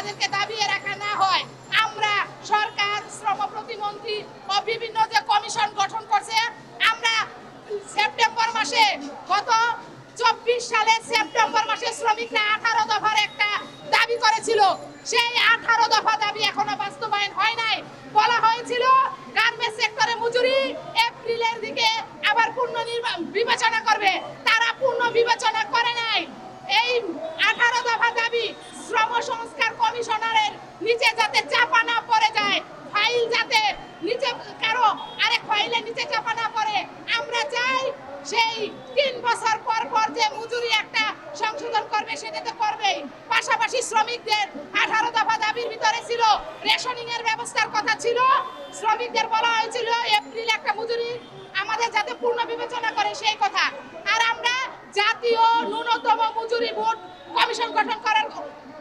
তাদেরকে দাবিয়ে রাখা না হয়। আমরা সরকার, শ্রম প্রতিমন্ত্রী ও বিভিন্ন যে কমিশন গঠন করছে, আমরা সেপ্টেম্বর মাসে গত চব্বিশ সালে সেপ্টেম্বর মাসে শ্রমিকরা আঠারো দফার একটা দাবি করেছিল। সেই আঠারো দফা দাবি এখনও বাস্তবায়ন হয় নাই। বলা হয়েছিল গার্মেন্টস সেক্টরে মজুরি এপ্রিলের দিকে আবার পূর্ণ বিবেচনা করবে তারা পূর্ণ বিবেচনা করে নাই এই আঠারো দফা দাবি শ্রম সংস্কার কমিশনারের নিচে যাতে চাপা না পড়ে যায় ফাইল যাতে নিচে, কারও আরেক ফাইলের নিচে চাপা না পড়ে, আমরা চাই সেই তিন বছর পর পর যে মজুরি একটা সংশোধন করবে, সেটা তো করবেই। পাশাপাশি শ্রমিকদের আঠারো দফা দাবির ভিতরে ছিল, রেশনিং এর ব্যবস্থার কথা ছিল। শ্রমিকদের বলা হয়েছিল, এপ্রিল একটা মজুরি, আমাদের যাতে পূর্ণ বিবেচনা করে সেই কথা। আর আমরা জাতীয় ন্যূনতম মজুরি বোর্ড কমিশন গঠন করার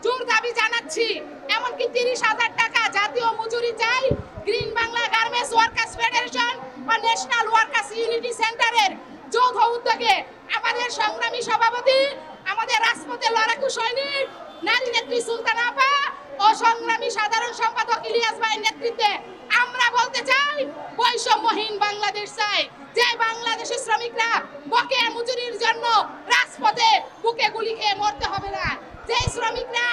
জোর দাবি জানাচ্ছি। এমনকি তিরিশ হাজার টাকা জাতীয় মজুরি চাই green Bangla garments workers federation বা ন্যাশনাল ওয়ার্কার্স ইউনিটি সেন্টারের যৌথ উদ্যোগে আমাদের সংগ্রামী সভাপতি, আমাদের রাজপথে লড়াকু সৈনিক, নারী নেত্রী সুলতান আপা ও সংগ্রামী সাধারণ সম্পাদক ইলিয়াস ভাইয়ের নেতৃত্বে আমরা বলতে চাই, বৈষম্যহীন বাংলাদেশ চাই। যে বাংলাদেশের শ্রমিকরা। জন্য রাজপথে বুকে গুলি খেয়ে মরতে হবে না। যে শ্রমিকরা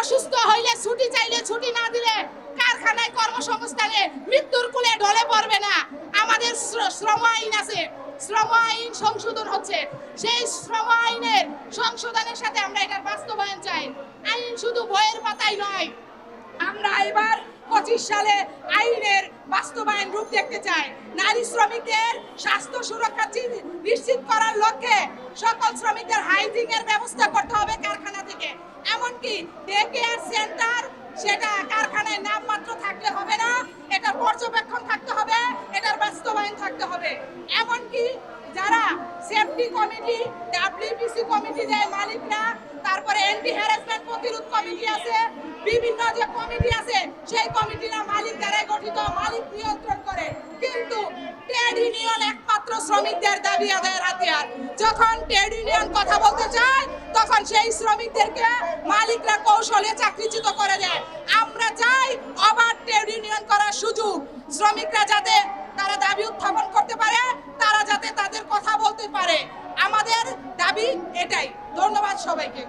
অসুস্থ হইলে ছুটি চাইলে ছুটি না দিলে কারখানায় কর্মসংস্থানে মৃত্যুর কুলে ঢলে পড়বে না। আমাদের শ্রম আইন আছে। শ্রম আইন সংশোধন হচ্ছে। সেই শ্রম আইনের সংশোধনের সাথে আমরা এটার বাস্তবায়ন চাই। আইন শুধু বইয়ের পাতায় নয়, আমরা এবার পঁচিশ সালে আইনের বাস্তবায়ন রূপ দেখতে চাই। নারী শ্রমিকদের স্বাস্থ্য সুরক্ষা নিশ্চিত করার লক্ষ্যে সকল শ্রমিকদের হাইজিং এর ব্যবস্থা করতে হবে কারখানা থেকে। এমনকি ডে কেয়ার সেন্টার, সেটা কারখানায় নামমাত্র থাকলে হবে না এটা পর্যবেক্ষণ থাকতে হবে, এটার বাস্তবায়ন থাকতে হবে। এমনকি যারা সেফটি কমিটি ডাব্লিউপিসি কমিটি যে মালিকরা, তারপরে এন্টি হ্যারাসমেন্ট প্রতিরোধ কমিটি আছে, বিভিন্ন যে কমিটি আছে, সেই কমিটিরা মালিক দ্বারা গঠিত মালিক নিয়ন্ত্রণ করে। কিন্তু ট্রেড ইউনিয়ন একমাত্র শ্রমিকদের দাবি আদায়ের হাতিয়ার। যখন ট্রেড ইউনিয়ন কথা বলতে চায়, তখন সেই শ্রমিকদেরকে মালিকরা কৌশলে চাকরিচ্যুত করে দেয়। আমরা চাই আবার ট্রেড ইউনিয়ন করার সুযোগ। শ্রমিকরা যাতে তারা দাবি উত্থাপন করতে পারে, তারা যাতে তাদের কথা বলতে পারে। আমাদের দাবি এটাই। ধন্যবাদ সবাইকে।